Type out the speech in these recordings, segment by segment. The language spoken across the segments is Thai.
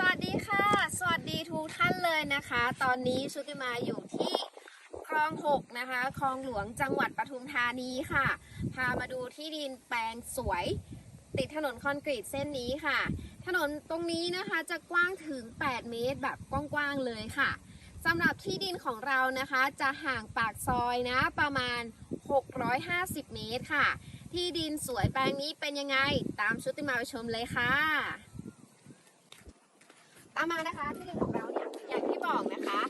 สวัสดีค่ะ สวัสดีทุกท่านเลยนะคะ ตอนนี้ชุติมาอยู่ที่คลองหกนะคะคลองหลวงจังหวัดปทุมธานีค่ะ พามาดูที่ดินแปลงสวย ติดถนนคอนกรีตเส้นนี้ค่ะ ถนนตรงนี้นะคะจะกว้างถึง 8 เมตรแบบกว้างๆเลยค่ะสำหรับที่ดินของเรานะคะจะห่างปากซอยนะประมาณ 650 เมตรค่ะ ที่ดินสวยแปลงนี้เป็นยังไง ตามชุติมาไปชมเลยค่ะ ตามมานะคะที่ดินของเราเนี่ยอย่างที่บอกนะคะ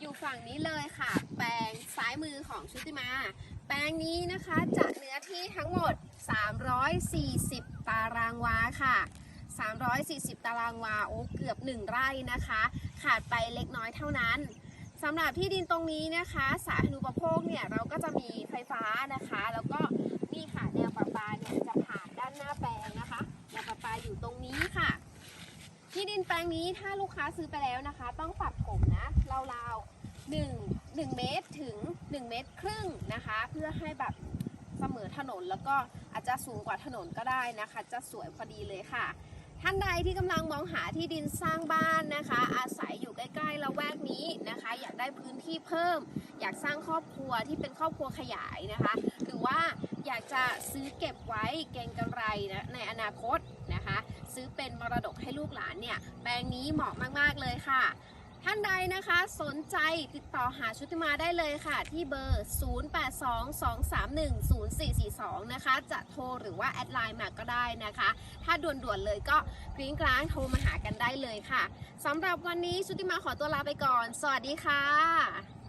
อยู่ฝั่งนี้เลยค่ะ แปลงซ้ายมือของชุติมา แปลงนี้นะคะจะเนื้อที่ทั้งหมด 340 ตารางวาค่ะ 340 ตารางวาโอ้เกือบ 1 ไร่นะคะ ขาดไปเล็กน้อยเท่านั้นสำหรับที่ดินตรงนี้นะคะ สาธารณูปโภคเนี่ยเราก็จะมีไฟฟ้านะคะ ดินแปลงนี้ถ้าลูกค้าซื้อไปแล้วนะคะ ต้องปรับถมนะราวๆ1 1เมตรถึง1เมตรครึ่งนะคะ เพื่อให้แบบเสมอถนนแล้วก็อาจจะสูงกว่าถนนก็ได้นะคะ จะสวยพอดีเลยค่ะ ท่านใดที่กำลังมองหาที่ดินสร้างบ้านนะคะ อาศัยอยู่ใกล้ๆละแวกนี้นะคะ อยากได้พื้นที่เพิ่ม อยากสร้างครอบครัวที่เป็นครอบครัวขยายนะคะ หรือว่าอยากจะซื้อเก็บไว้เก็งกำไรนะในอนาคต ซื้อเป็นมรดกให้ลูกหลานเนี่ยแปลงนี้เหมาะมากๆเลยค่ะ ท่านใดนะคะสนใจติดต่อหาชุติมาได้เลยค่ะ ที่เบอร์ 0822310442 นะคะ จะโทรหรือว่าแอดไลน์มาก็ได้นะคะ ถ้าด่วนๆเลยก็กริ้งกลางโทรมาหากันได้เลยค่ะสำหรับวันนี้ชุติมาขอตัวลาไปก่อน สวัสดีค่ะ